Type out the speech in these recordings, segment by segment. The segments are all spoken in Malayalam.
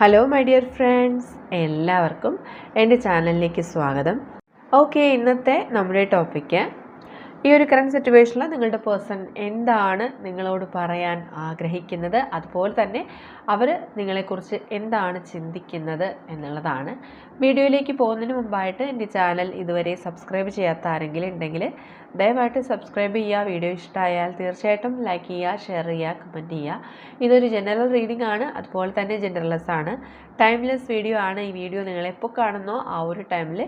ഹലോ മൈ ഡിയർ ഫ്രണ്ട്സ് എല്ലാവർക്കും എന്റെ ചാനലിലേക്ക് സ്വാഗതം. ഓക്കെ ഇന്നത്തെ നമ്മുടെ ടോപ്പിക്ക് ഈ ഒരു കറണ്ട് സിറ്റുവേഷനിൽ നിങ്ങളുടെ പേഴ്സൺ എന്താണ് നിങ്ങളോട് പറയാൻ ആഗ്രഹിക്കുന്നത്? അതുപോലെ തന്നെ അവർ നിങ്ങളെക്കുറിച്ച് എന്താണ് ചിന്തിക്കുന്നത് എന്നുള്ളതാണ്. വീഡിയോയിലേക്ക് പോകുന്നതിന് മുമ്പായിട്ട് എന്റെ ചാനൽ ഇതുവരെ സബ്സ്ക്രൈബ് ചെയ്യാത്ത ആരെങ്കിലും ഉണ്ടെങ്കിൽ ദയവായിട്ട് സബ്സ്ക്രൈബ് ചെയ്യുക വീഡിയോ ഇഷ്ടമായാൽ തീർച്ചയായിട്ടും ലൈക്ക് ചെയ്യുക ഷെയർ ചെയ്യുക കമന്റ് ചെയ്യുക. ഇതൊരു ജനറൽ റീഡിംഗ് ആണ് അതുപോലെ തന്നെ ജനറൽലെസ് ആണ്. ടൈംലെസ് വീഡിയോ ആണ് ഈ വീഡിയോ നിങ്ങൾ എപ്പോൾ കാണുന്നോ ആ ഒരു ടൈമിൽ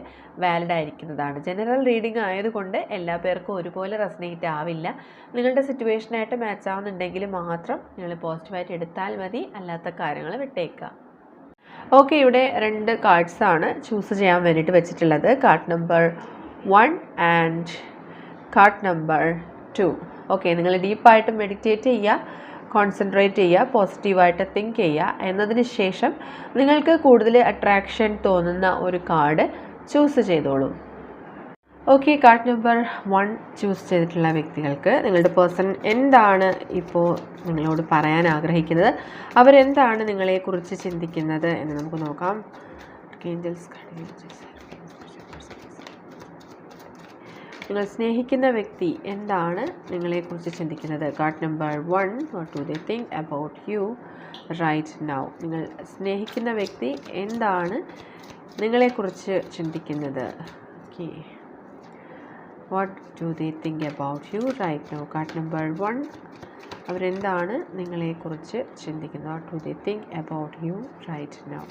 വാലിഡ് ആയിരിക്കുന്നതാണ്. ജനറൽ റീഡിംഗ് ആയതുകൊണ്ട് എല്ലാ പേർക്കും ഒരുപോലെ റെസനേറ്റ് ആവില്ല. നിങ്ങളുടെ സിറ്റുവേഷനായിട്ട് മാച്ച് ആവുന്നുണ്ടെങ്കിൽ മാത്രം നിങ്ങൾ പോസിറ്റീവായിട്ട് എടുത്താൽ മതി അല്ലാത്ത കാര്യങ്ങൾ വിട്ടേക്കുക. ഓക്കെ ഇവിടെ രണ്ട് കാർഡ്സാണ് ചൂസ് ചെയ്യാൻ വേണ്ടിയിട്ട് വെച്ചിട്ടുള്ളത്. Card number one and card number two okay നിങ്ങൾ ഡീപ്പായിട്ട് മെഡിറ്റേറ്റ് ചെയ്യുക കോൺസെൻട്രേറ്റ് ചെയ്യുക പോസിറ്റീവായിട്ട് തിങ്ക് ചെയ്യുക എന്നതിന് ശേഷം നിങ്ങൾക്ക് കൂടുതൽ അട്രാക്ഷൻ തോന്നുന്ന ഒരു കാർഡ് ചൂസ് ചെയ്തോളൂ. Okay card number one choose ചെയ്തിട്ടുള്ള വ്യക്തികൾക്ക് നിങ്ങളുടെ പേഴ്സൺ എന്താണ് ഇപ്പോൾ നിങ്ങളോട് പറയാൻ ആഗ്രഹിക്കുന്നത്? അവരെന്താണ് നിങ്ങളെക്കുറിച്ച് ചിന്തിക്കുന്നത് എന്ന് നമുക്ക് നോക്കാം. ഏഞ്ചൽസ് നിങ്ങൾ സ്നേഹിക്കുന്ന വ്യക്തി എന്താണ് നിങ്ങളെക്കുറിച്ച് ചിന്തിക്കുന്നത്? Card number one what do they think about you right now നിങ്ങൾ സ്നേഹിക്കുന്ന വ്യക്തി എന്താണ് നിങ്ങളെക്കുറിച്ച് ചിന്തിക്കുന്നത്? Okay what do they think about you right now card number one അവരെന്താണ് നിങ്ങളെക്കുറിച്ച് ചിന്തിക്കുന്നത്? What do they think about you right now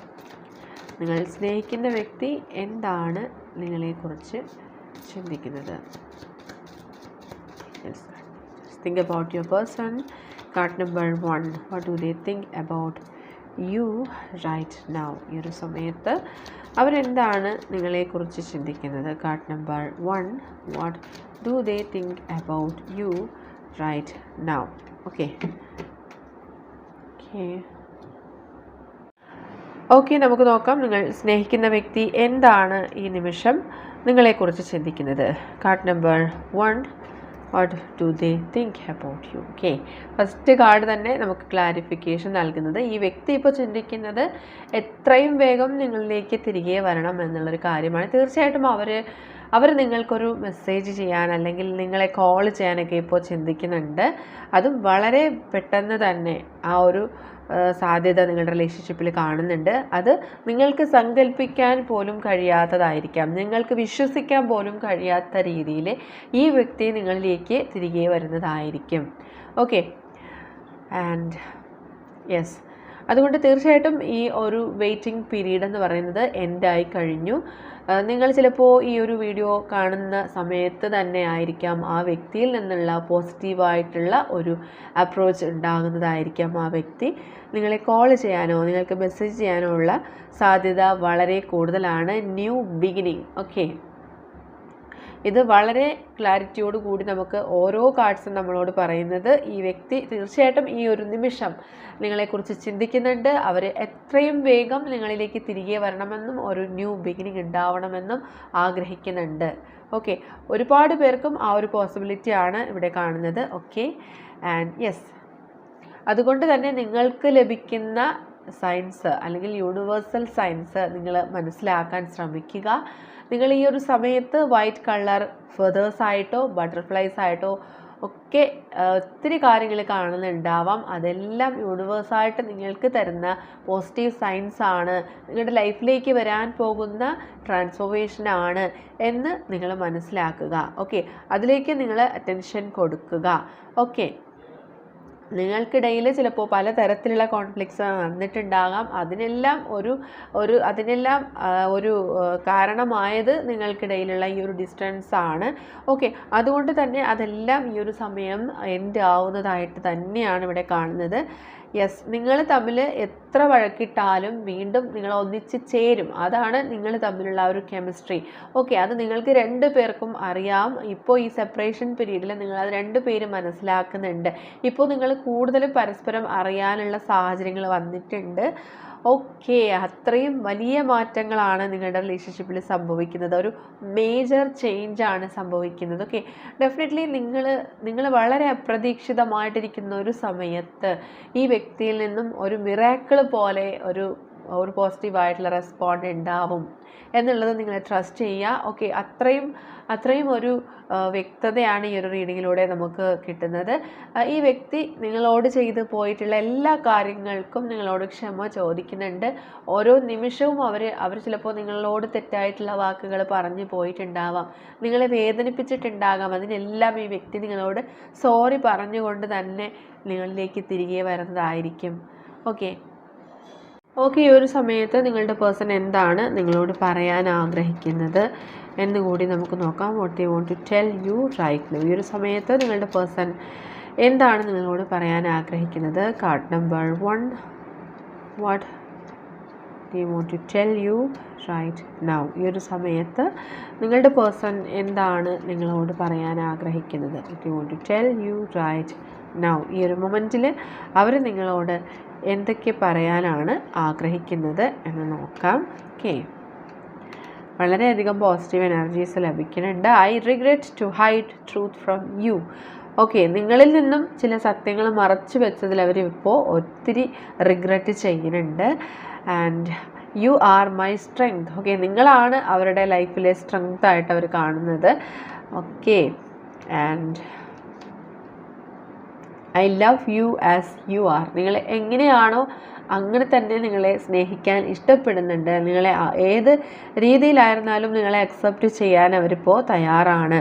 നിങ്ങൾ സ്നേഹിക്കുന്ന വ്യക്തി എന്താണ് നിങ്ങളെക്കുറിച്ച് ചിന്തിക്കുന്നത് think about your person card number one what do they think about you right now ഈ ഒരു സമയത്ത് അവരെന്താണ് നിങ്ങളെക്കുറിച്ച് ചിന്തിക്കുന്നത്? Card number one what do they think about you right now okay okay okay നമുക്ക് നോക്കാം. നിങ്ങൾ സ്നേഹിക്കുന്ന വ്യക്തി എന്താണ് ഈ നിമിഷം നിങ്ങളെക്കുറിച്ച് ചിന്തിക്കുന്നത്. Card number one what do they think about you okay first card തന്നെ നമുക്ക് ക്ലാരിഫിക്കേഷൻ നൽകുന്നത്. ഈ വ്യക്തി ഇപ്പോൾ ചിന്തിക്കുന്നത് എത്രയും വേഗം നിങ്ങളിലേക്ക് തിരികെ വരണം എന്നുള്ളൊരു കാര്യമാണ്. തീർച്ചയായിട്ടും അവർ അവർ നിങ്ങൾക്കൊരു മെസ്സേജ് ചെയ്യാൻ അല്ലെങ്കിൽ നിങ്ങളെ കോൾ ചെയ്യാനൊക്കെ ഇപ്പോൾ ചിന്തിക്കുന്നുണ്ട്. അതും വളരെ പെട്ടെന്ന് തന്നെ ആ ഒരു സാധ്യത നിങ്ങളുടെ റിലേഷൻഷിപ്പിൽ കാണുന്നുണ്ട്. അത് നിങ്ങൾക്ക് സങ്കല്പിക്കാൻ പോലും കഴിയാത്തതായിരിക്കാം. നിങ്ങൾക്ക് വിശ്വസിക്കാൻ പോലും കഴിയാത്ത രീതിയിൽ ഈ വ്യക്തി നിങ്ങളിലേക്ക് തിരികെ വരുന്നതായിരിക്കും. ഓക്കെ ആൻഡ് യെസ് അതുകൊണ്ട് തീർച്ചയായിട്ടും ഈ ഒരു വെയിറ്റിംഗ് പീരീഡ് എന്ന് പറയുന്നത് എൻഡായി കഴിഞ്ഞു. നിങ്ങൾ ചിലപ്പോൾ ഈ ഒരു വീഡിയോ കാണുന്ന സമയത്ത് തന്നെ ആയിരിക്കാം ആ വ്യക്തിയിൽ നിന്നുള്ള പോസിറ്റീവായിട്ടുള്ള ഒരു അപ്രോച്ച് ഉണ്ടാകുന്നതായിരിക്കാം ആ വ്യക്തി. നിങ്ങളെ കോൾ ചെയ്യാനോ നിങ്ങൾക്ക് മെസ്സേജ് ചെയ്യാനോ ഉള്ള സാധ്യത വളരെ കൂടുതലാണ്. ന്യൂ ബിഗിനിങ് ഓക്കെ ഇത് വളരെ ക്ലാരിറ്റിയോട് കൂടി നമുക്ക് ഓരോ കാർഡ്സും നമ്മളോട് പറയുന്നത് ഈ വ്യക്തി തീർച്ചയായിട്ടും ഈ ഒരു നിമിഷം നിങ്ങളെക്കുറിച്ച് ചിന്തിക്കുന്നുണ്ട്. അവർ എത്രയും വേഗം നിങ്ങളിലേക്ക് തിരികെ വരണമെന്നും ഒരു ന്യൂ ബിഗിനിങ് ഉണ്ടാവണമെന്നും ആഗ്രഹിക്കുന്നുണ്ട്. ഓക്കെ ഒരുപാട് പേർക്കും ആ ഒരു പോസിബിലിറ്റി ആണ് ഇവിടെ കാണുന്നത്. ഓക്കെ ആൻഡ് യെസ് അതുകൊണ്ട് തന്നെ നിങ്ങൾക്ക് ലഭിക്കുന്ന സയൻസ് അല്ലെങ്കിൽ യൂണിവേഴ്സൽ സയൻസ് നിങ്ങൾ മനസ്സിലാക്കാൻ ശ്രമിക്കുക. നിങ്ങൾ ഈ ഒരു സമയത്ത് വൈറ്റ് കളർ ഫെതേഴ്സ് ആയിട്ടോ ബട്ടർഫ്ലൈസ് ആയിട്ടോ ഒക്കെ ഒത്തിരി കാര്യങ്ങൾ കാണുന്നുണ്ടാവാം. അതെല്ലാം യൂണിവേഴ്സായിട്ട് നിങ്ങൾക്ക് തരുന്ന പോസിറ്റീവ് സയൻസ് ആണ്. നിങ്ങളുടെ ലൈഫിലേക്ക് വരാൻ പോകുന്ന ട്രാൻസ്ഫോർമേഷനാണ് എന്ന് നിങ്ങൾ മനസ്സിലാക്കുക. ഓക്കെ അതിലേക്ക് നിങ്ങൾ അറ്റൻഷൻ കൊടുക്കുക. ഓക്കെ നിങ്ങൾക്കിടയിൽ ചിലപ്പോൾ പലതരത്തിലുള്ള കോൺഫ്ലിക്ട്സ് നടന്നിട്ടുണ്ടാകാം അതിനെല്ലാം ഒരു ഒരു അതിനെല്ലാം ഒരു കാരണമായത് നിങ്ങൾക്കിടയിലുള്ള ഈ ഒരു ഡിസ്റ്റൻസ് ആണ്. ഓക്കെ അതുകൊണ്ട് തന്നെ അതെല്ലാം ഈ ഒരു സമയം എൻഡ് ആവുന്നതായിട്ട് തന്നെയാണ് ഇവിടെ കാണുന്നത്. യെസ് നിങ്ങൾ തമ്മിൽ എത്ര വഴക്കിട്ടാലും വീണ്ടും നിങ്ങൾ ഒന്നിച്ച് ചേരും. അതാണ് നിങ്ങൾ തമ്മിലുള്ള ആ ഒരു കെമിസ്ട്രി ഓക്കെ അത് നിങ്ങൾക്ക് രണ്ട് പേർക്കും അറിയാം. ഇപ്പോൾ ഈ സെപ്പറേഷൻ പീരീഡിൽ നിങ്ങൾ അത് രണ്ട് പേര് മനസ്സിലാക്കുന്നുണ്ട്. ഇപ്പോൾ നിങ്ങൾ കൂടുതൽ പരസ്പരം അറിയാനുള്ള സാഹചര്യങ്ങൾ വന്നിട്ടുണ്ട്. ഓക്കെ അത്രയും വലിയ മാറ്റങ്ങളാണ് നിങ്ങളുടെ റിലേഷൻഷിപ്പിൽ സംഭവിക്കുന്നത്. ഒരു മേജർ ചേഞ്ച് ആണ് സംഭവിക്കുന്നത്. ഓക്കെ ഡെഫിനറ്റ്ലി നിങ്ങൾ നിങ്ങൾ വളരെ അപ്രതീക്ഷിതമായിട്ടിരിക്കുന്ന ഒരു സമയത്ത് ഈ വ്യക്തിയിൽ നിന്നും ഒരു മിറാക്കിൾ പോലെ ഒരു ഒരു പോസിറ്റീവായിട്ടുള്ള റെസ്പോണ്ട് ഉണ്ടാവും എന്നുള്ളത് നിങ്ങൾ ട്രസ്റ്റ് ചെയ്യുക. ഓക്കെ അത്രയും അത്രയും ഒരു വ്യക്തതയാണ് ഈ ഒരു റീഡിങ്ങിലൂടെ നമുക്ക് കിട്ടുന്നത്. ഈ വ്യക്തി നിങ്ങളോട് ചെയ്തു പോയിട്ടുള്ള എല്ലാ കാര്യങ്ങൾക്കും നിങ്ങളോട് ക്ഷമ ചോദിക്കുന്നുണ്ട്. ഓരോ നിമിഷവും അവർ അവർ ചിലപ്പോൾ നിങ്ങളോട് തെറ്റായിട്ടുള്ള വാക്കുകൾ പറഞ്ഞു പോയിട്ടുണ്ടാവാം. നിങ്ങളെ വേദനിപ്പിച്ചിട്ടുണ്ടാകാം. അതിനെല്ലാം ഈ വ്യക്തി നിങ്ങളോട് സോറി പറഞ്ഞുകൊണ്ട് തന്നെ നിങ്ങളിലേക്ക് തിരികെ വരുന്നതായിരിക്കും. ഓക്കെ ഓക്കെ ഈ ഒരു സമയത്ത് നിങ്ങളുടെ പേഴ്സൺ എന്താണ് നിങ്ങളോട് പറയാൻ ആഗ്രഹിക്കുന്നത് എന്ന് കൂടി നമുക്ക് നോക്കാം. What they want to tell you right ഈ ഒരു സമയത്ത് നിങ്ങളുടെ പേഴ്സൺ എന്താണ് നിങ്ങളോട് പറയാൻ ആഗ്രഹിക്കുന്നത്? Card number one what they want to tell you right now ഈ ഒരു സമയത്ത് നിങ്ങളുടെ പേഴ്സൺ എന്താണ് നിങ്ങളോട് പറയാൻ ആഗ്രഹിക്കുന്നത്? They want to tell you right now ഈ ഒരു മൊമെന്റിൽ അവർ നിങ്ങളോട് എന്തൊക്കെ പറയാനാണ് ആഗ്രഹിക്കുന്നത് എന്ന് നോക്കാം. ഓക്കെ വളരെയധികം പോസിറ്റീവ് എനർജീസ് ലഭിക്കുന്നുണ്ട്. I regret to hide truth from you okay നിങ്ങളിൽ നിന്നും ചില സത്യങ്ങൾ മറച്ചു വെച്ചതിൽ അവർ ഇപ്പോൾ ഒത്തിരി റിഗ്രറ്റ് ചെയ്യുന്നുണ്ട്. And you are my strength okay നിങ്ങളാണ് അവരുടെ ലൈഫിലെ സ്ട്രെങ്ത് ആയിട്ട് അവർ കാണുന്നത്. Okay and I love you as you are. നിങ്ങൾ എങ്ങനെയാണോ അങ്ങനെ തന്നെ നിങ്ങളെ സ്നേഹിക്കാൻ ഇഷ്ടപ്പെടുന്നുണ്ട്. നിങ്ങളെ ഏത് രീതിയിലായിരുന്നാലും നിങ്ങളെ അക്സെപ്റ്റ് ചെയ്യാൻ അവരിപ്പോൾ തയ്യാറാണ്.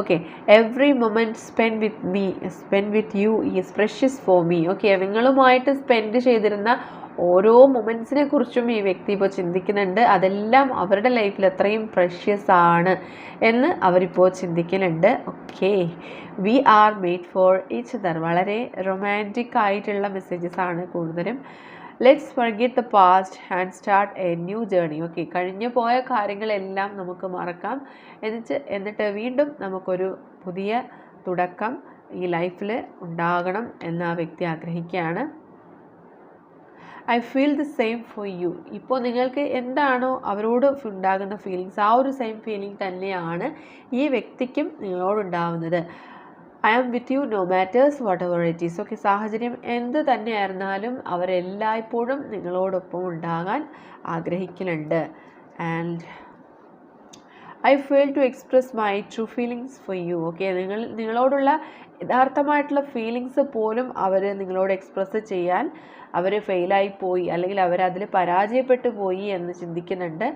Okay every moment spend with me spend with you is precious for me okay നിങ്ങളുമായിട്ട് സ്പെൻഡ് ചെയ്തിരുന്ന ഓരോ മൊമെന്റ്സിനെ കുറിച്ചും ഈ വ്യക്തി ഇപ്പോൾ ചിന്തിക്കുന്നുണ്ട്. അതെല്ലാം അവരുടെ ലൈഫിൽ അത്രയും പ്രഷ്യസ് ആണ് എന്ന് അവരിപ്പോൾ ചിന്തിക്കുന്നുണ്ട്. Okay we are made for each other വളരെ റൊമാന്റിക് ആയിട്ടുള്ള മെസ്സേജസ് ആണ് കൂടുതലും let's forget the past and start a new journey okay കഴിഞ്ഞു പോയ കാര്യങ്ങളെല്ലാം നമുക്ക് മറക്കാം. എന്നിട്ട് എന്നിട്ട് വീണ്ടും നമുക്കൊരു പുതിയ തുടക്കം ഈ ലൈഫിൽ ഉണ്ടാകണം എന്ന് ആ വ്യക്തി ആഗ്രഹിക്കുകയാണ്. I feel the same for you ഇപ്പോൾ നിങ്ങൾക്ക് എന്താണോ അവരോട് ഉണ്ടാകുന്ന ഫീലിങ്സ് ആ ഒരു സെയിം ഫീലിംഗ് തന്നെയാണ് ഈ വ്യക്തിക്കും നിങ്ങളോടുണ്ടാവുന്നത്. I am with you no matters whatever it is okay സാഹചര്യം എന്ത് തന്നെയായിരുന്നാലും അവരെല്ലായ്പ്പോഴും നിങ്ങളോടൊപ്പം ഉണ്ടാകാൻ ആഗ്രഹിക്കുന്നുണ്ട് and I fail to express my true feelings for you okay നിങ്ങൾ നിങ്ങളോടുള്ള യഥാർത്ഥമായിട്ടുള്ള ഫീലിങ്സ് പോലും അവർ നിങ്ങളോട് എക്സ്പ്രസ് ചെയ്യാൻ അവർ ഫെയിലായി പോയി അല്ലെങ്കിൽ അവർ അതിൽ പരാജയപ്പെട്ടു പോയി എന്ന് ചിന്തിക്കുന്നുണ്ട്.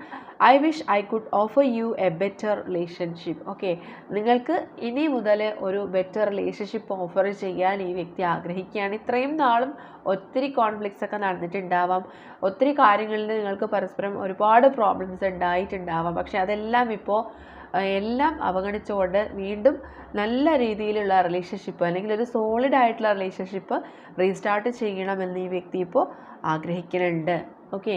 I wish I could offer you a better relationship okay നിങ്ങൾക്ക് ഇനി മുതൽ ഒരു ബെറ്റർ റിലേഷൻഷിപ്പ് ഓഫർ ചെയ്യാൻ ഈ വ്യക്തി ആഗ്രഹിക്കുകയാണ്. ഇത്രയും നാളും ഒത്തിരി കോൺഫ്ലിക്ട്സ് ഒക്കെ നടന്നിട്ടുണ്ടാവാം. ഒത്തിരി കാര്യങ്ങളിൽ നിങ്ങൾക്ക് പരസ്പരം ഒരുപാട് പ്രോബ്ലംസ് ഉണ്ടായിട്ടുണ്ടാവാം. പക്ഷേ അതെല്ലാം ഇപ്പോൾ എല്ലാം അവഗണിച്ചുകൊണ്ട് വീണ്ടും നല്ല രീതിയിലുള്ള റിലേഷൻഷിപ്പ് അല്ലെങ്കിൽ ഒരു സോളിഡ് ആയിട്ടുള്ള റിലേഷൻഷിപ്പ് റീസ്റ്റാർട്ട് ചെയ്യണമെന്ന് ഈ വ്യക്തി ഇപ്പോൾ ആഗ്രഹിക്കുന്നുണ്ട്. ഓക്കെ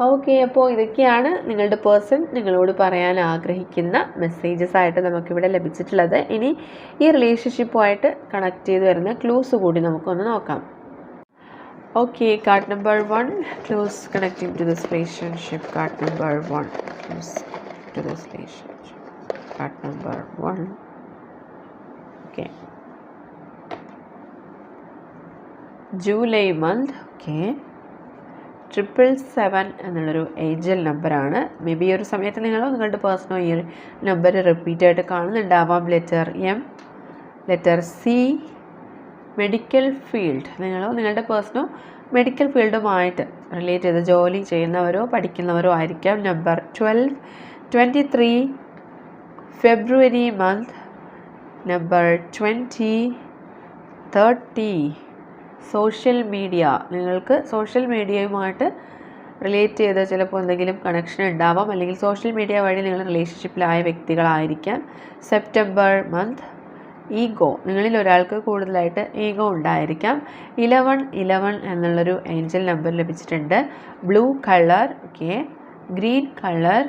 ഓക്കെ അപ്പോൾ ഇതൊക്കെയാണ് നിങ്ങളുടെ പേഴ്സൺ നിങ്ങളോട് പറയാൻ ആഗ്രഹിക്കുന്ന മെസ്സേജസ് ആയിട്ട് നമുക്കിവിടെ ലഭിച്ചിട്ടുള്ളത്. ഇനി ഈ റിലേഷൻഷിപ്പുമായിട്ട് കണക്ട് ചെയ്ത് വരുന്ന ക്ലൂസ് കൂടി നമുക്കൊന്ന് നോക്കാം. Okay card number one clues connecting to this relationship card number one clues to the relationship part number one. Okay. July month okay triple seven എന്നുള്ളൊരു ഏഞ്ചൽ നമ്പറാണ് മേ ബി ഒരു സമയത്ത് നിങ്ങൾ നിങ്ങളുടെ പേഴ്സണൽ ഈ നമ്പർ റിപ്പീറ്റ് ആയിട്ട് കാണുന്നുണ്ടാവാം. Letter M letter C medical field നിങ്ങൾ നിങ്ങളുടെ പേഴ്സണൽ മെഡിക്കൽ ഫീൽഡുമായിട്ട് റിലേറ്റ് ചെയ്ത് ജോലി ചെയ്യുന്നവരോ പഠിക്കുന്നവരോ ആയിരിക്കാം. Number twelve twenty three February month number twenty thirty social media നിങ്ങൾക്ക് സോഷ്യൽ മീഡിയയുമായിട്ട് റിലേറ്റ് ചെയ്ത ചിലപ്പോൾ എന്തെങ്കിലും കണക്ഷൻ ഉണ്ടാവാം. അല്ലെങ്കിൽ സോഷ്യൽ മീഡിയ വഴി നിങ്ങൾ റിലേഷൻഷിപ്പിലായ വ്യക്തികളായിരിക്കാം. സെപ്റ്റംബർ മന്ത് ഈഗോ നിങ്ങളിൽ ഒരാൾക്ക് കൂടുതലായിട്ട് ഈഗോ ഉണ്ടായിരിക്കാം. ഇലവൺ ഇലവൺ എന്നുള്ളൊരു ഏഞ്ചൽ നമ്പർ ലഭിച്ചിട്ടുണ്ട്. Blue colour okay green colour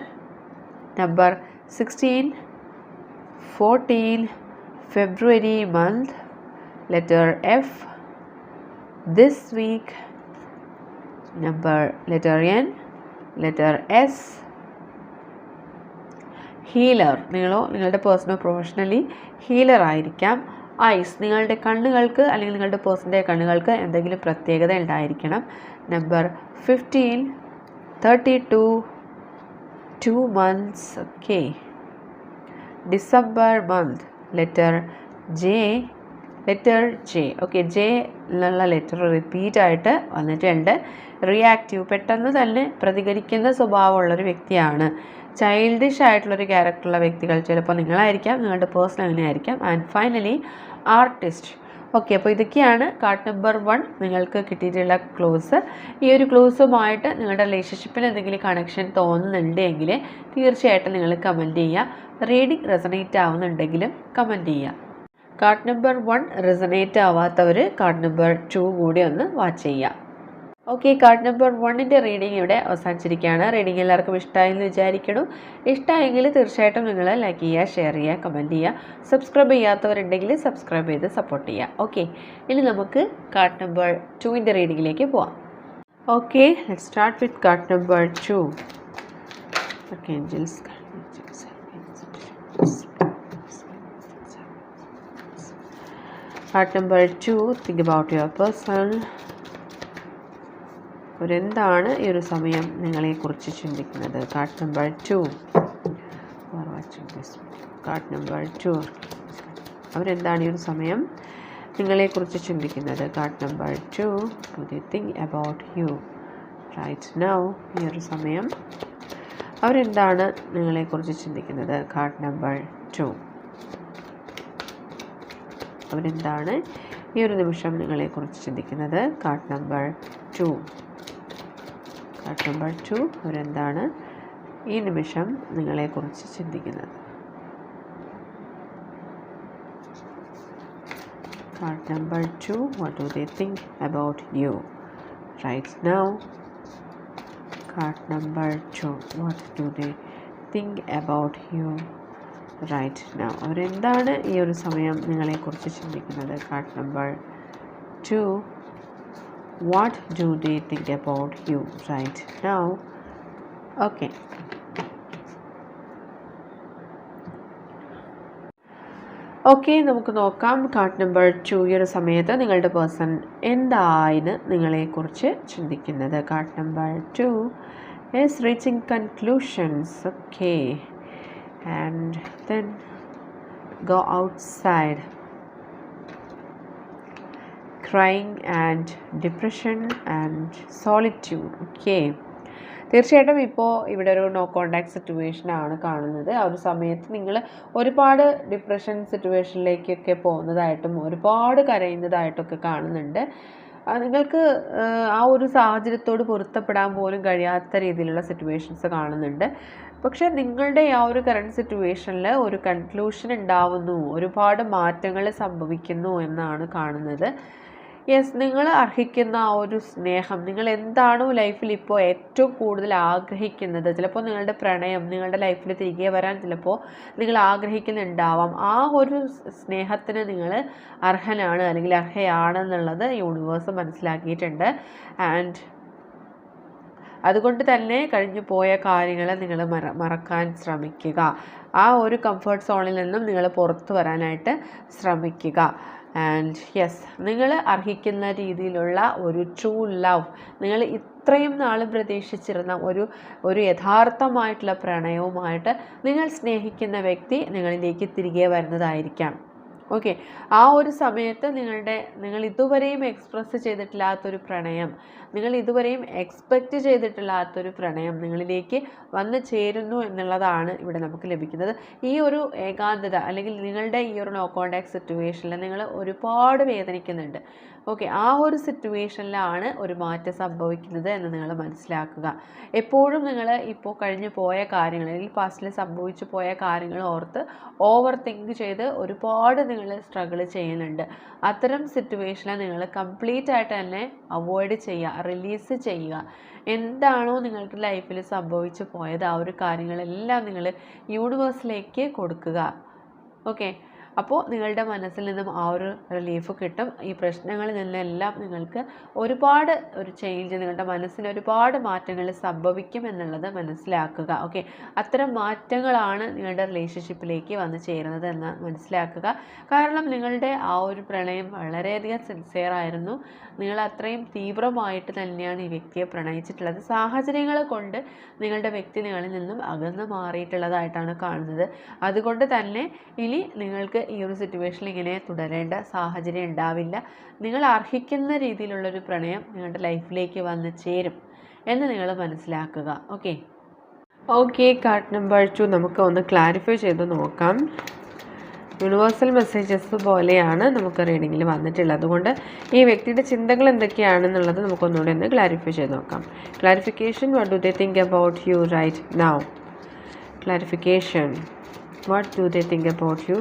number sixteen fourteen February month letter F this week number letter N letter S healer നിങ്ങളോ നിങ്ങളുടെ പേഴ്സണൽ പ്രൊഫഷണലി ഹീലർ ആയിരിക്കാം. ഐസ് നിങ്ങളുടെ കണ്ണുകൾക്ക് അല്ലെങ്കിൽ നിങ്ങളുടെ പേഴ്സന്റെ കണ്ണുകൾക്ക് എന്തെങ്കിലും പ്രത്യേകത ഉണ്ടായിരിക്കണം. Number fifteen thirty two two months okay December month letter J letter J okay J എന്നുള്ള ലെറ്റർ റിപ്പീറ്റ് ആയിട്ട് വന്നിട്ടുണ്ട്. റിയാക്റ്റീവ് പെട്ടെന്ന് തന്നെ പ്രതികരിക്കുന്ന സ്വഭാവമുള്ളൊരു വ്യക്തിയാണ്. ചൈൽഡിഷ് ആയിട്ടുള്ളൊരു ക്യാരക്ടറുള്ള വ്യക്തികൾ ചിലപ്പോൾ നിങ്ങളായിരിക്കാം നിങ്ങളുടെ പേഴ്സൺ അങ്ങനെയായിരിക്കാം ആൻഡ് ഫൈനലി ആർട്ടിസ്റ്റ് ഓക്കെ അപ്പോൾ ഇതൊക്കെയാണ് കാർഡ് നമ്പർ വൺ നിങ്ങൾക്ക് കിട്ടിയിട്ടുള്ള ക്ലോസ് ഈ ഒരു ക്ലോസുമായിട്ട് നിങ്ങളുടെ റിലേഷൻഷിപ്പിൽ എന്തെങ്കിലും കണക്ഷൻ തോന്നുന്നുണ്ടെങ്കിൽ തീർച്ചയായിട്ടും നിങ്ങൾ കമന്റ് ചെയ്യുക. റീഡിങ് റെസണേറ്റ് ആവുന്നുണ്ടെങ്കിലും കമന്റ് ചെയ്യുക. കാർഡ് നമ്പർ വൺ റെസണേറ്റ് ആവാത്തവർ കാർഡ് നമ്പർ ടു കൂടി ഒന്ന് വാച്ച് ചെയ്യുക. ഓക്കെ കാർഡ് നമ്പർ വണ്ണിന്റെ റീഡിംഗ് ഇവിടെ അവസാനിച്ചിരിക്കുകയാണ്. റീഡിംഗ് എല്ലാവർക്കും ഇഷ്ടമായെന്ന് വിചാരിക്കണം ഇഷ്ടമായെങ്കിൽ തീർച്ചയായിട്ടും നിങ്ങൾ ലൈക്ക് ചെയ്യുക ഷെയർ ചെയ്യുക കമന്റ് ചെയ്യുക. സബ്സ്ക്രൈബ് ചെയ്യാത്തവരുണ്ടെങ്കിൽ സബ്സ്ക്രൈബ് ചെയ്ത് സപ്പോർട്ട് ചെയ്യുക. ഓക്കെ ഇനി നമുക്ക് കാർഡ് നമ്പർ ടുവിന്റെ റീഡിങ്ങിലേക്ക് പോവാം. Okay let start with card number two card number two think about your person അവരെന്താണ് ഈ ഒരു സമയം നിങ്ങളെക്കുറിച്ച് ചിന്തിക്കുന്നത്? Card number two card number two അവരെന്താണ് ഈ ഒരു സമയം നിങ്ങളെക്കുറിച്ച് ചിന്തിക്കുന്നത്? Card number two two the think about you right now ഈ ഒരു സമയം അവരെന്താണ് നിങ്ങളെക്കുറിച്ച് ചിന്തിക്കുന്നത്? കാർഡ് നമ്പർ ടു അവരെന്താണ് ഈ ഒരു നിമിഷം നിങ്ങളെക്കുറിച്ച് ചിന്തിക്കുന്നത്? Card number two number two അവരെന്താണ് ഈ നിമിഷം നിങ്ങളെക്കുറിച്ച് ചിന്തിക്കുന്നത്? Card number two what do they think about you right now card number two what do they think about you right now അവരെന്താണ് ഈ ഒരു സമയം നിങ്ങളെക്കുറിച്ച് ചിന്തിക്കുന്നത്? Card number two what do they think about you right now okay okay നമുക്ക് നോക്കാം കാർഡ് നമ്പർ ടു ഈ ഒരു സമയത്ത് നിങ്ങളുടെ പേഴ്സൺ എന്തായിന് നിങ്ങളെക്കുറിച്ച് ചിന്തിക്കുന്നത് card number two is reaching conclusions okay and then go outside crying and depression and solitude okay തീർച്ചയായിട്ടും ഇപ്പോൾ ഇവിടെ ഒരു നോ കോണ്ടാക്ട് സിറ്റുവേഷൻ ആണ് കാണുന്നത്. ആ ഒരു സമയത്ത് നിങ്ങൾ ഒരുപാട് ഡിപ്രഷൻ സിറ്റുവേഷനിലേക്കൊക്കെ പോകുന്നതായിട്ടും ഒരുപാട് കരയുന്നതായിട്ടൊക്കെ കാണുന്നുണ്ട്. നിങ്ങൾക്ക് ആ ഒരു സാഹചര്യത്തോട് പൊരുത്തപ്പെടാൻ പോലും കഴിയാത്ത രീതിയിലുള്ള സിറ്റുവേഷൻസ് കാണുന്നുണ്ട്. പക്ഷേ നിങ്ങളുടെ ആ ഒരു കറണ്ട് സിറ്റുവേഷനിൽ ഒരു കൺക്ലൂഷൻ ഉണ്ടാവുന്നു. ഒരുപാട് മാറ്റങ്ങൾ സംഭവിക്കുന്നു എന്നാണ് കാണുന്നത്. യെസ് നിങ്ങൾ അർഹിക്കുന്ന ആ ഒരു സ്നേഹം നിങ്ങൾ എന്താണോ ലൈഫിൽ ഇപ്പോൾ ഏറ്റവും കൂടുതൽ ആഗ്രഹിക്കുന്നത്? ചിലപ്പോൾ നിങ്ങളുടെ പ്രണയം നിങ്ങളുടെ ലൈഫിൽ തിരികെ വരാൻ ചിലപ്പോൾ നിങ്ങൾ ആഗ്രഹിക്കുന്നുണ്ടാവാം. ആ ഒരു സ്നേഹത്തിന് നിങ്ങൾ അർഹനാണ് അല്ലെങ്കിൽ അർഹയാണെന്നുള്ളത് യൂണിവേഴ്സ് മനസ്സിലാക്കിയിട്ടുണ്ട്. ആൻഡ് അതുകൊണ്ട് തന്നെ കഴിഞ്ഞു പോയ കാര്യങ്ങൾ നിങ്ങൾ മറ മറക്കാൻ ശ്രമിക്കുക. ആ ഒരു കംഫർട്ട് സോണിൽ നിന്നും നിങ്ങൾ പുറത്തു വരാനായിട്ട് ശ്രമിക്കുക. ആൻഡ് യെസ് നിങ്ങൾ അർഹിക്കുന്ന രീതിയിലുള്ള ഒരു ട്രൂ ലവ് നിങ്ങൾ ഇത്രയും നാൾ പ്രതീക്ഷിച്ചിരുന്ന ഒരു ഒരു യഥാർത്ഥമായിട്ടുള്ള പ്രണയവുമായിട്ട് നിങ്ങൾ സ്നേഹിക്കുന്ന വ്യക്തി നിങ്ങളിലേക്ക് തിരികെ വരുന്നതായിരിക്കാം. ഓക്കെ. ആ ഒരു സമയത്ത് നിങ്ങളുടെ നിങ്ങൾ ഇതുവരെയും എക്സ്പ്രസ് ചെയ്തിട്ടില്ലാത്തൊരു പ്രണയം നിങ്ങൾ ഇതുവരെയും എക്സ്പെക്റ്റ് ചെയ്തിട്ടില്ലാത്തൊരു പ്രണയം നിങ്ങളിലേക്ക് വന്നു ചേരുന്നു എന്നുള്ളതാണ് ഇവിടെ നമുക്ക് ലഭിക്കുന്നത്. ഈ ഒരു ഏകാന്തത അല്ലെങ്കിൽ നിങ്ങളുടെ ഈ ഒരു നോ കോണ്ടാക്ട് സിറ്റുവേഷനിൽ നിങ്ങൾ ഒരുപാട് വേദനിക്കുന്നുണ്ട്. ഓക്കെ. ആ ഒരു സിറ്റുവേഷനിലാണ് ഒരു മാറ്റം സംഭവിക്കുന്നത് എന്ന് നിങ്ങൾ മനസ്സിലാക്കുക. എപ്പോഴും നിങ്ങൾ ഇപ്പോൾ കഴിഞ്ഞു പോയ കാര്യങ്ങൾ അല്ലെങ്കിൽ പാസ്റ്റിൽ സംഭവിച്ചു പോയ കാര്യങ്ങൾ ഓർത്ത് ഓവർ തിങ്ക് ചെയ്ത് ഒരുപാട് നിങ്ങൾ സ്ട്രഗിൾ ചെയ്യുന്നുണ്ട്. അത്തരം സിറ്റുവേഷനെ നിങ്ങൾ കംപ്ലീറ്റ് ആയിട്ട് തന്നെ അവോയ്ഡ് ചെയ്യുക റിലീസ് ചെയ്യുക. എന്താണോ നിങ്ങൾക്ക് ലൈഫിൽ സംഭവിച്ചു പോയത് ആ ഒരു കാര്യങ്ങളെല്ലാം നിങ്ങൾ യൂണിവേഴ്സിലേക്ക് കൊടുക്കുക. ഓക്കെ അപ്പോൾ നിങ്ങളുടെ മനസ്സിൽ നിന്നും ആ ഒരു റിലീഫ് കിട്ടും. ഈ പ്രശ്നങ്ങളിൽ നിന്നെല്ലാം നിങ്ങൾക്ക് ഒരുപാട് ഒരു ചേഞ്ച് നിങ്ങളുടെ മനസ്സിന് ഒരുപാട് മാറ്റങ്ങൾ സംഭവിക്കും എന്നുള്ളത് മനസ്സിലാക്കുക. ഓക്കെ അത്തരം മാറ്റങ്ങളാണ് നിങ്ങളുടെ റിലേഷൻഷിപ്പിലേക്ക് വന്ന് ചേരുന്നത് എന്ന് മനസ്സിലാക്കുക. കാരണം നിങ്ങളുടെ ആ ഒരു പ്രണയം വളരെയധികം സിൻസിയർ ആയിരുന്നു. നിങ്ങൾ അത്രയും തീവ്രമായിട്ട് തന്നെയാണ് ഈ വ്യക്തിയെ പ്രണയിച്ചിട്ടുള്ളത്. സാഹചര്യങ്ങൾ കൊണ്ട് നിങ്ങളുടെ വ്യക്തി നിങ്ങളിൽ നിന്നും അകന്നു മാറിയിട്ടുള്ളതായിട്ടാണ് കാണുന്നത്. അതുകൊണ്ട് തന്നെ ഇനി നിങ്ങൾക്ക് ഈ ഒരു സിറ്റുവേഷനിൽ ഇങ്ങനെ തുടരേണ്ട സാഹചര്യം ഉണ്ടാവില്ല. നിങ്ങൾ അർഹിക്കുന്ന രീതിയിലുള്ളൊരു പ്രണയം നിങ്ങളുടെ ലൈഫിലേക്ക് വന്ന് ചേരും എന്ന് നിങ്ങൾ മനസ്സിലാക്കുക. Okay okay card number two നമുക്ക് ഒന്ന് ക്ലാരിഫൈ ചെയ്ത് നോക്കാം. യൂണിവേഴ്സൽ മെസ്സേജസ് പോലെയാണ് നമുക്ക് റീഡിങ്ങിൽ വന്നിട്ടുള്ളത്. അതുകൊണ്ട് ഈ വ്യക്തിയുടെ ചിന്തകൾ എന്തൊക്കെയാണെന്നുള്ളത് നമുക്കൊന്നുകൂടി ഒന്ന് ക്ലാരിഫൈ ചെയ്ത് നോക്കാം. Clarification what do they think about you right now clarification what do they think about you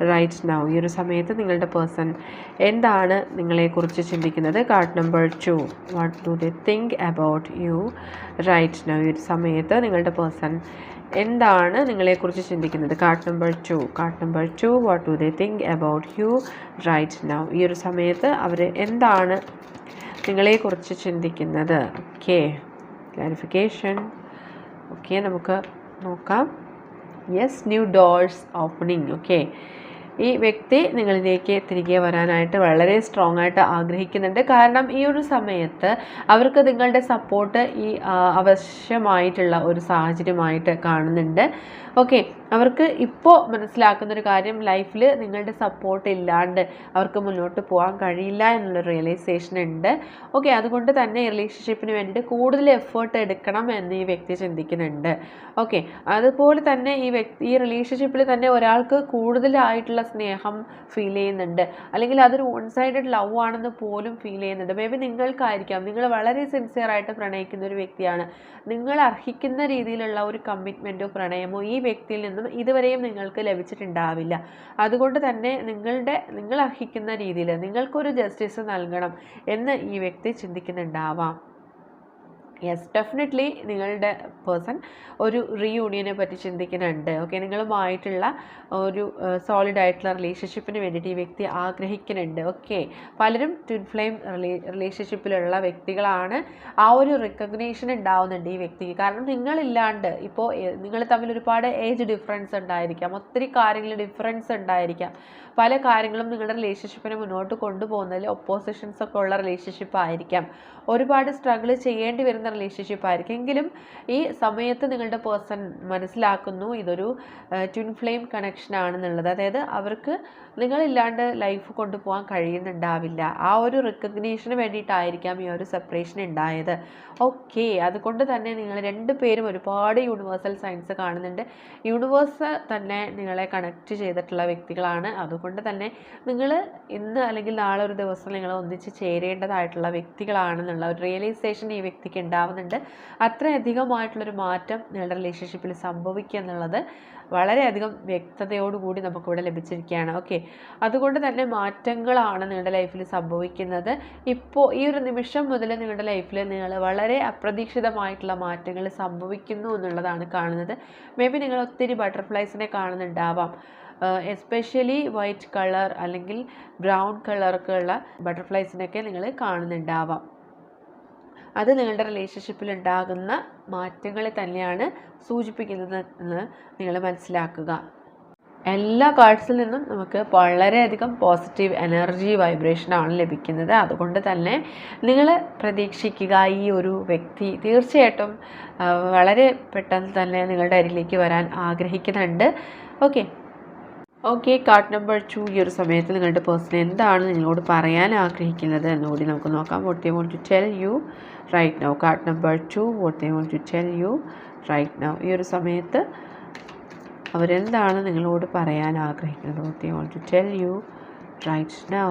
right now ഈ ഒരു സമയത്ത് നിങ്ങളുടെ പേഴ്സൺ എന്താണ് നിങ്ങളെക്കുറിച്ച് ചിന്തിക്കുന്നത്? Card number two what do they think about you right now ഈ ഒരു സമയത്ത് നിങ്ങളുടെ പേഴ്സൺ എന്താണ് നിങ്ങളെക്കുറിച്ച് ചിന്തിക്കുന്നത്? Card number two card number two what do they think about you right now ഈ ഒരു സമയത്ത് അവർ എന്താണ് നിങ്ങളെക്കുറിച്ച് ചിന്തിക്കുന്നത്? ഓക്കെ ക്ലാരിഫിക്കേഷൻ ഓക്കെ നമുക്ക് നോക്കാം. Yes new doors opening okay ഈ വ്യക്തി നിങ്ങളിലേക്ക് തിരികെ വരാനായിട്ട് വളരെ സ്ട്രോങ് ആയിട്ട് ആഗ്രഹിക്കുന്നുണ്ട്. കാരണം ഈ ഒരു സമയത്ത് അവർക്ക് നിങ്ങളുടെ സപ്പോർട്ട് ഈ ആവശ്യമായിട്ടുള്ള ഒരു സാഹചര്യമായിട്ട് കാണുന്നുണ്ട്. ഓക്കെ അവർക്ക് ഇപ്പോൾ മനസ്സിലാക്കുന്ന ഒരു കാര്യം ലൈഫിൽ നിങ്ങളുടെ സപ്പോർട്ട് ഇല്ലാണ്ട് അവർക്ക് മുന്നോട്ട് പോകാൻ കഴിയില്ല എന്നുള്ള റിയലൈസേഷൻ ഉണ്ട്. ഓക്കെ അതുകൊണ്ട് തന്നെ റിലേഷൻഷിപ്പിന് വേണ്ടിയിട്ട് കൂടുതൽ എഫേർട്ട് എടുക്കണം എന്ന് ഈ വ്യക്തി ചിന്തിക്കുന്നുണ്ട്. ഓക്കെ അതുപോലെ തന്നെ ഈ വ്യക്തി ഈ റിലേഷൻഷിപ്പിൽ തന്നെ ഒരാൾക്ക് കൂടുതലായിട്ടുള്ള സ്നേഹം ഫീൽ ചെയ്യുന്നുണ്ട്. അല്ലെങ്കിൽ അതൊരു വൺ സൈഡഡ് ലവ് ആണെന്ന് പോലും ഫീൽ ചെയ്യുന്നുണ്ട്. മേ ബി നിങ്ങൾക്കായിരിക്കാം. നിങ്ങൾ വളരെ സിൻസിയർ ആയിട്ട് പ്രണയിക്കുന്ന ഒരു വ്യക്തിയാണ്. നിങ്ങൾ അർഹിക്കുന്ന രീതിയിലുള്ള ഒരു കമ്മിറ്റ്മെന്റോ പ്രണയമോ ഈ വ്യക്തിയിൽ നിന്നും ഇതുവരെയും നിങ്ങൾക്ക് ലഭിച്ചിട്ടുണ്ടാവില്ല. അതുകൊണ്ട് തന്നെ നിങ്ങളുടെ നിങ്ങൾ അർഹിക്കുന്ന രീതിയിൽ നിങ്ങൾക്കൊരു ജസ്റ്റിസ് നൽകണം എന്ന് ഈ വ്യക്തി ചിന്തിക്കുന്നുണ്ടാവാം. യെസ് ഡെഫിനറ്റ്ലി നിങ്ങളുടെ പേഴ്സൺ ഒരു റീയൂണിയനെ പറ്റി ചിന്തിക്കുന്നുണ്ട്. ഓക്കെ നിങ്ങളുമായിട്ടുള്ള ഒരു സോളിഡ് ആയിട്ടുള്ള റിലേഷൻഷിപ്പിന് വേണ്ടിയിട്ട് ഈ വ്യക്തി ആഗ്രഹിക്കുന്നുണ്ട്. ഓക്കെ പലരും ട്വിൻ ഫ്ലെയിം റിലേഷൻഷിപ്പിലുള്ള വ്യക്തികളാണ് ആ ഒരു റിക്കഗ്നേഷൻ ഉണ്ടാവുന്നുണ്ട് ഈ വ്യക്തിക്ക്. കാരണം നിങ്ങളില്ലാണ്ട് ഇപ്പോൾ നിങ്ങൾ തമ്മിൽ ഒരുപാട് ഏജ് ഡിഫറൻസ് ഉണ്ടായിരിക്കാം. ഒത്തിരി കാര്യങ്ങൾ ഡിഫറൻസ് ഉണ്ടായിരിക്കാം. പല കാര്യങ്ങളും നിങ്ങളുടെ റിലേഷൻഷിപ്പിനെ മുന്നോട്ട് കൊണ്ടുപോകുന്നതിൽ ഒപ്പോസിഷൻസ് ഒക്കെ ഉള്ള റിലേഷൻഷിപ്പ് ആയിരിക്കാം. ഒരുപാട് സ്ട്രഗിൾ ചെയ്യേണ്ടി വരുന്ന റിലേഷൻഷിപ്പ് ആയിരിക്കും. എങ്കിലും ഈ സമയത്ത് നിങ്ങളുടെ പേഴ്സൺ മനസ്സിലാക്കുന്നു ഇതൊരു ട്വിൻ ഫ്ലെയിം കണക്ഷൻ ആണെന്നുള്ളത്. അതായത് അവർക്ക് നിങ്ങളില്ലാണ്ട് ലൈഫ് കൊണ്ടുപോകാൻ കഴിയുന്നുണ്ടാവില്ല. ആ ഒരു റിക്കഗ്നീഷന് വേണ്ടിയിട്ടായിരിക്കാം ഈ ഒരു സെപ്പറേഷൻ ഉണ്ടായത്. ഓക്കെ അതുകൊണ്ട് തന്നെ നിങ്ങൾ രണ്ട് പേരും ഒരുപാട് യൂണിവേഴ്സൽ സയൻസ് കാണുന്നുണ്ട്. യൂണിവേഴ്സ് തന്നെ നിങ്ങളെ കണക്ട് ചെയ്തിട്ടുള്ള വ്യക്തികളാണ്. അതുകൊണ്ട് തന്നെ നിങ്ങൾ ഇന്ന് അല്ലെങ്കിൽ നാളെ ഒരു ദിവസം നിങ്ങൾ ഒന്നിച്ച് ചേരേണ്ടതായിട്ടുള്ള വ്യക്തികളാണെന്നുള്ള ഒരു റിയലൈസേഷൻ ഈ വ്യക്തിക്ക് ഉണ്ടാവുന്നുണ്ട്. അത്രയധികമായിട്ടുള്ളൊരു മാറ്റം നിങ്ങളുടെ റിലേഷൻഷിപ്പിൽ സംഭവിക്കുക എന്നുള്ളത് വളരെയധികം വ്യക്തതയോടുകൂടി നമുക്കിവിടെ ലഭിച്ചിരിക്കുകയാണ്. ഓക്കെ അതുകൊണ്ട് തന്നെ മാറ്റങ്ങളാണ് നിങ്ങളുടെ ലൈഫിൽ സംഭവിക്കുന്നത്. ഇപ്പോൾ ഈ ഒരു നിമിഷം മുതൽ നിങ്ങളുടെ ലൈഫിൽ നിങ്ങൾ വളരെ അപ്രതീക്ഷിതമായിട്ടുള്ള മാറ്റങ്ങൾ സംഭവിക്കുന്നു എന്നുള്ളതാണ് കാണുന്നത്. മേ ബി നിങ്ങൾ ഒത്തിരി ബട്ടർഫ്ലൈസിനെ കാണുന്നുണ്ടാവാം. എസ്പെഷ്യലി വൈറ്റ് കളർ അല്ലെങ്കിൽ ബ്രൗൺ കളറൊക്കെ ഉള്ള ബട്ടർഫ്ലൈസിനൊക്കെ നിങ്ങൾ കാണുന്നുണ്ടാവാം. അത് നിങ്ങളുടെ റിലേഷൻഷിപ്പിൽ ഉണ്ടാകുന്ന മാറ്റങ്ങളെ തന്നെയാണ് സൂചിപ്പിക്കുന്നത് എന്ന് നിങ്ങൾ മനസ്സിലാക്കുക. എല്ലാ കാർഡ്സിൽ നിന്നും നമുക്ക് വളരെയധികം പോസിറ്റീവ് എനർജി വൈബ്രേഷനാണ് ലഭിക്കുന്നത്. അതുകൊണ്ട് തന്നെ നിങ്ങൾ പ്രതീക്ഷിക്കുക ഈ ഒരു വ്യക്തി തീർച്ചയായിട്ടും വളരെ പെട്ടെന്ന് തന്നെ നിങ്ങളുടെ അരികിലേക്ക് വരാൻ ആഗ്രഹിക്കുന്നുണ്ട്. Okay okay card number two ഈ ഒരു സമയത്ത് നിങ്ങളുടെ പേഴ്സൺ എന്താണ് നിങ്ങളോട് പറയാൻ ആഗ്രഹിക്കുന്നത് എന്നുകൂടി നമുക്ക് നോക്കാം. What they want to tell you right now card number two what they want to tell you right now ഈ ഒരു സമയത്ത് അവരെന്താണ് നിങ്ങളോട് പറയാൻ ആഗ്രഹിക്കുന്നത്? What they want to tell you right now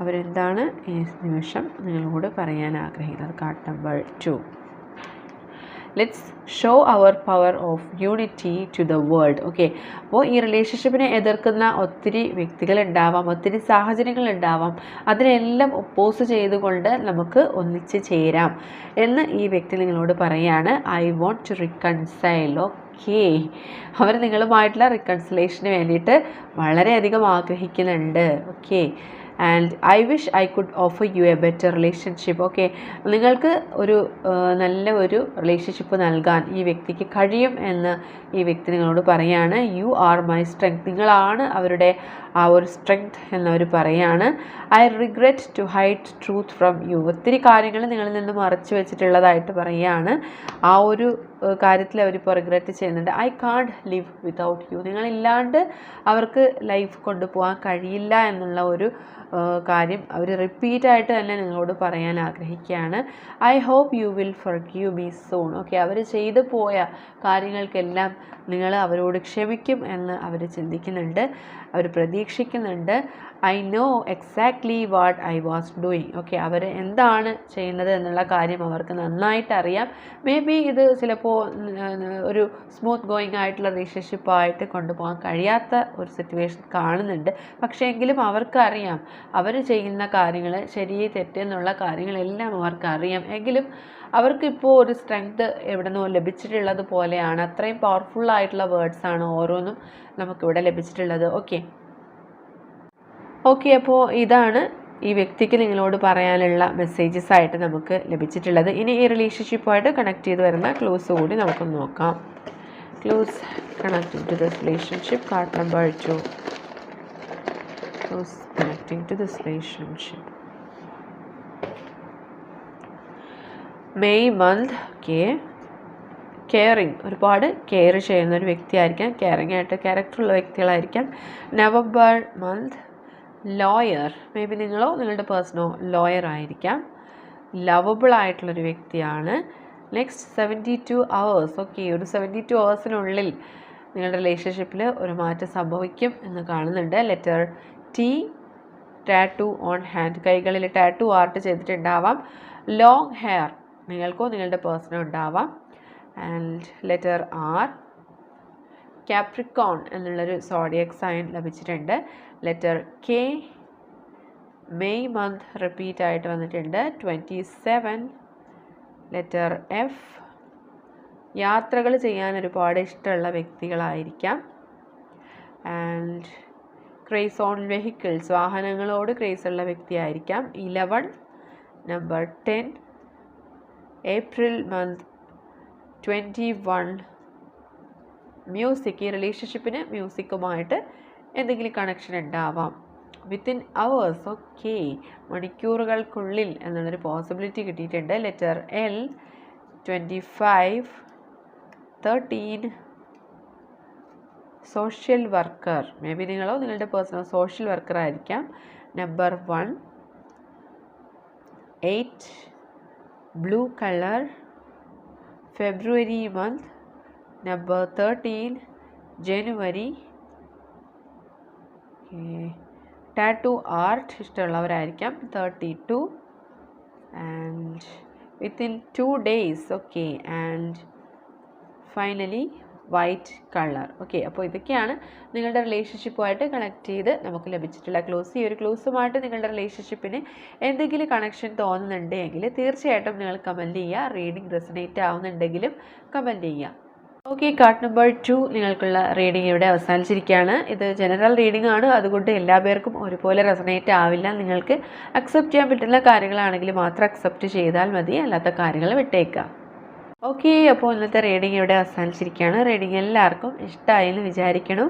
അവരെന്താണ് ഈ നിമിഷം നിങ്ങളോട് പറയാൻ ആഗ്രഹിക്കുന്നത്? Card number two let's show our power of unity to the world okay അപ്പോൾ ഈ റിലേഷൻഷിപ്പിനെ എതിർക്കുന്ന ഒത്തിരി വ്യക്തികളുണ്ടാവാം ഒത്തിരി സാഹചര്യങ്ങളുണ്ടാവാം. അതിനെല്ലാം ഒപ്പോസ് ചെയ്തുകൊണ്ട് നമുക്ക് ഒന്നിച്ച് ചേരാം എന്ന് ഈ വ്യക്തി നിങ്ങളോട് പറയാണ്. I want to reconcile okay അവർ നിങ്ങളുമായിട്ടുള്ള റിക്കൺസിലേഷന് വേണ്ടിയിട്ട് വളരെയധികം ആഗ്രഹിക്കുന്നുണ്ട് okay and I wish I could offer you a better relationship okay നിങ്ങൾക്ക് ഒരു നല്ല ഒരു റിലേഷൻഷിപ്പ് നൽകാൻ ഈ വ്യക്തിക്ക് കഴിയും എന്ന് ഈ വ്യക്തി നിങ്ങളോട് പറയാണ്. യു ആർ മൈ സ്ട്രെങ്ത് നിങ്ങളാണ് അവരുടെ ആ ഒരു സ്ട്രെങ്ത് എന്നവർ പറയാണ്. I regret to hide truth from you ഒത്തിരി കാര്യങ്ങൾ നിങ്ങളിൽ നിന്ന് മറച്ചു വെച്ചിട്ടുള്ളതായിട്ട് പറയുകയാണ് ആ ഒരു കാര്യത്തിൽ അവരിപ്പോൾ റിഗ്രറ്റ് ചെയ്യുന്നുണ്ട്. I can't live without you നിങ്ങളില്ലാണ്ട് അവർക്ക് ലൈഫ് കൊണ്ടുപോകാൻ കഴിയില്ല എന്നുള്ള ഒരു കാര്യം അവർ റിപ്പീറ്റായിട്ട് തന്നെ നിങ്ങളോട് പറയാൻ ആഗ്രഹിക്കുകയാണ്. I hope you will forgive me soon okay അവർ ചെയ്തു പോയ കാര്യങ്ങൾക്കെല്ലാം നിങ്ങൾ അവരോട് ക്ഷമിക്കും എന്ന് അവർ ചിന്തിക്കുന്നുണ്ട്. അവർ പ്രതീക്ഷിക്കുന്നുണ്ട്. I know exactly what I was doing okay അവർ എന്താണ് ചെയ്യുന്നത് എന്നുള്ള കാര്യം അവർക്ക് നന്നായിട്ട് അറിയാം. മേ ബി ഇത് ചിലപ്പോൾ ഒരു സ്മൂത്ത് ഗോയിങ് ആയിട്ടുള്ള റിലേഷൻഷിപ്പായിട്ട് കൊണ്ടുപോകാൻ കഴിയാത്ത ഒരു സിറ്റുവേഷൻ കാണുന്നുണ്ട്. പക്ഷേ എങ്കിലും അവർക്കറിയാം. അവർ ചെയ്യുന്ന കാര്യങ്ങൾ ശരി തെറ്റെന്നുള്ള കാര്യങ്ങളെല്ലാം അവർക്കറിയാം. എങ്കിലും അവർക്കിപ്പോൾ ഒരു സ്ട്രെങ്ത് എവിടെ നിന്നോ ലഭിച്ചിട്ടുള്ളത് പോലെയാണ്. അത്രയും പവർഫുൾ ആയിട്ടുള്ള വേർഡ്സാണ് ഓരോന്നും നമുക്കിവിടെ ലഭിച്ചിട്ടുള്ളത്. ഓക്കെ ഓക്കെ അപ്പോൾ ഇതാണ് ഈ വ്യക്തിക്ക് നിങ്ങളോട് പറയാനുള്ള മെസ്സേജസ് ആയിട്ട് നമുക്ക് ലഭിച്ചിട്ടുള്ളത്. ഇനി ഈ റിലേഷൻഷിപ്പുമായിട്ട് കണക്ട് ചെയ്ത് വരുന്ന ക്ലൂസ് കൂടി നമുക്ക് നോക്കാം. Clues connecting to this relationship card number two clues connecting to this relationship May month K caring ഒരുപാട് കെയർ ചെയ്യുന്ന ഒരു വ്യക്തിയായിരിക്കാം. കെയറിങ് ആയിട്ട് ക്യാരക്ടറുള്ള വ്യക്തികളായിരിക്കാം. November month lawyer maybe നിങ്ങളോ നിങ്ങളുടെ പേഴ്സണോ ലോയർ ആയിരിക്കാം. ലവബിൾ ആയിട്ടുള്ളൊരു വ്യക്തിയാണ്. Next seventy two hours okay ഒരു സെവന്റി ടു അവേഴ്സിനുള്ളിൽ നിങ്ങളുടെ റിലേഷൻഷിപ്പിൽ ഒരു മാറ്റം സംഭവിക്കും എന്ന് കാണുന്നുണ്ട്. Letter T tattoo on hand കൈകളിൽ ടാറ്റു ആർട്ട് ചെയ്തിട്ടുണ്ടാവാം. ലോങ് ഹെയർ നിങ്ങൾക്കോ നിങ്ങളുടെ പേഴ്സണോ ഉണ്ടാവാം. ആൻഡ് ലെറ്റർ ആർ ക്യാപ്രിക്കോൺ എന്നുള്ളൊരു സോഡിയക് സൈൻ ലഭിച്ചിട്ടുണ്ട്. Letter K May month repeat ആയിട്ട് വന്നിട്ടുണ്ട്. ട്വന്റി സെവൻ ലെറ്റർ എഫ് യാത്രകൾ ചെയ്യാൻ ഒരുപാട് ഇഷ്ടമുള്ള വ്യക്തികളായിരിക്കാം. ആൻഡ് ക്രേസ് ഓൺ വെഹിക്കിൾസ് വാഹനങ്ങളോട് ക്രേസ് ഉള്ള വ്യക്തിയായിരിക്കാം. Eleven number ten April month twenty one music ഈ റിലേഷൻഷിപ്പിന് മ്യൂസിക്കുമായിട്ട് എന്തെങ്കിലും കണക്ഷൻ ഉണ്ടാവാം. വിത്തിൻ അവേഴ്സ് ഓക്കെ മണിക്കൂറുകൾക്കുള്ളിൽ എന്നുള്ളൊരു പോസിബിലിറ്റി കിട്ടിയിട്ടുണ്ട്. Letter L twenty five thirteen social worker maybe നിങ്ങളോ നിങ്ങളുടെ പേഴ്സണൽ സോഷ്യൽ വർക്കർ ആയിരിക്കാം. Number one eight blue colour February month number thirteen January tattoo art ഇഷ്ടമുള്ളവരായിരിക്കാം. Thirty two and within two days okay and finally white colour. Okay അപ്പോൾ ഇതൊക്കെയാണ് നിങ്ങളുടെ റിലേഷൻഷിപ്പുമായിട്ട് കണക്ട് ചെയ്ത് നമുക്ക് ലഭിച്ചിട്ടുള്ള ക്ലൂസ്. ഈ ഒരു ക്ലോസുമായിട്ട് നിങ്ങളുടെ റിലേഷൻഷിപ്പിന് എന്തെങ്കിലും കണക്ഷൻ തോന്നുന്നുണ്ടെങ്കിൽ തീർച്ചയായിട്ടും നിങ്ങൾ കമന്റ് ചെയ്യുക. റീഡിംഗ് റെസനേറ്റ് ആവുന്നുണ്ടെങ്കിലും കമന്റ് ചെയ്യുക. ഓക്കെ കാർഡ് നമ്പർ ടു നിങ്ങൾക്കുള്ള റീഡിംഗ് ഇവിടെ അവസാനിച്ചിരിക്കുകയാണ്. ഇത് ജനറൽ റീഡിംഗ് ആണ്. അതുകൊണ്ട് എല്ലാ പേർക്കും ഒരുപോലെ റെസനേറ്റ് ആവില്ല. നിങ്ങൾക്ക് അക്സെപ്റ്റ് ചെയ്യാൻ പറ്റുന്ന കാര്യങ്ങളാണെങ്കിൽ മാത്രം അക്സെപ്റ്റ് ചെയ്താൽ മതി. അല്ലാത്ത കാര്യങ്ങൾ വിട്ടേക്കുക. ഓക്കെ അപ്പോൾ ഇന്നത്തെ റീഡിംഗ് ഇവിടെ അവസാനിച്ചിരിക്കുകയാണ്. റീഡിംഗ് എല്ലാവർക്കും ഇഷ്ടമായി എന്ന് വിചാരിക്കണം.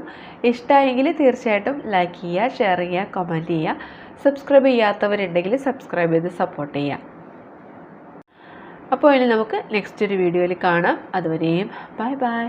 ഇഷ്ടമായെങ്കിൽ തീർച്ചയായിട്ടും ലൈക്ക് ചെയ്യുക ഷെയർ ചെയ്യുക കമന്റ് ചെയ്യുക. സബ്സ്ക്രൈബ് ചെയ്യാത്തവരുണ്ടെങ്കിൽ സബ്സ്ക്രൈബ് ചെയ്ത് സപ്പോർട്ട് ചെയ്യുക. അപ്പോൾ ഇനി നമുക്ക് നെക്സ്റ്റ് ഒരു വീഡിയോയിൽ കാണാം. അതുവരെയും ബൈ ബൈ